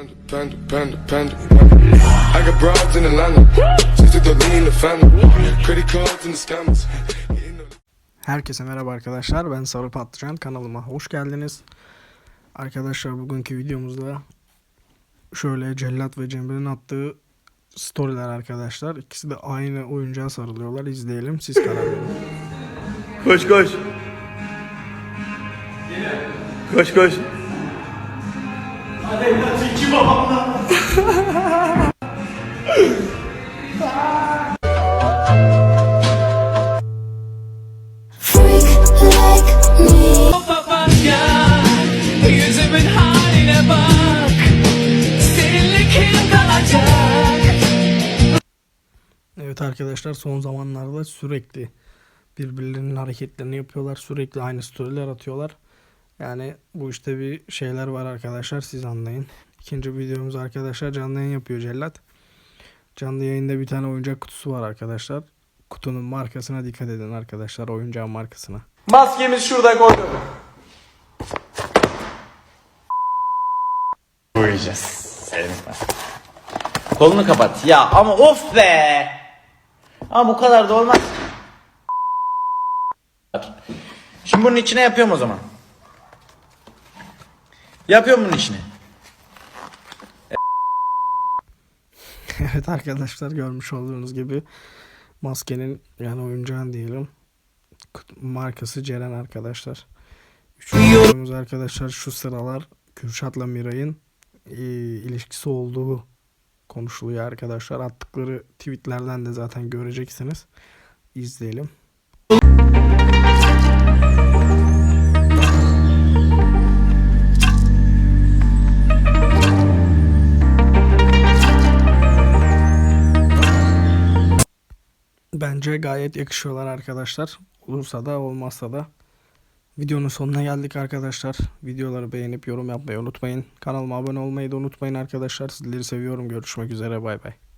Panda, panda, panda, panda, panda. I got broads in Atlanta. Just took the lean in the family. Credit cards and the scammers. Herkese merhaba arkadaşlar. Ben Sarı Patlıcan kanalıma hoş geldiniz. Arkadaşlar bugünkü videomuzda şöyle Cellat ve Cemre'nin attığı storyler arkadaşlar. İkisi de aynı oyuncağa sarılıyorlar. İzleyelim. Siz karar verin. Koş koş. Koş koş. Bak Seninle kim kalacak Evet arkadaşlar son zamanlarda sürekli birbirlerinin hareketlerini yapıyorlar. Sürekli aynı storyler atıyorlar. Yani bu işte bir şeyler var arkadaşlar siz anlayın. İkinci videomuz arkadaşlar canlı yayın yapıyor Cellat. Canlı yayında bir tane oyuncak kutusu var arkadaşlar. Kutunun markasına dikkat edin arkadaşlar oyuncağın markasına. Maskemiz şurada koyduk. Koyacağız. Senin. Kolunu kapat. Ya ama of be. Ama bu kadar da olmaz. Şimdi bunun içine yapıyorum o zaman. Yapıyorum bunun içine. evet arkadaşlar görmüş olduğunuz gibi maskenin yani oyuncağın diyelim markası Ceren arkadaşlar. Üçüncü arkadaşlar şu sıralar Kürşat'la Miray'ın e, ilişkisi olduğu konuşuluyor arkadaşlar. Attıkları tweetlerden de zaten göreceksiniz. İzleyelim. Bence gayet yakışıyorlar arkadaşlar. Olursa da olmazsa da. Videonun sonuna geldik arkadaşlar. Videoları beğenip yorum yapmayı unutmayın. Kanalıma abone olmayı da unutmayın arkadaşlar. Sizleri seviyorum. Görüşmek üzere. Bay bay.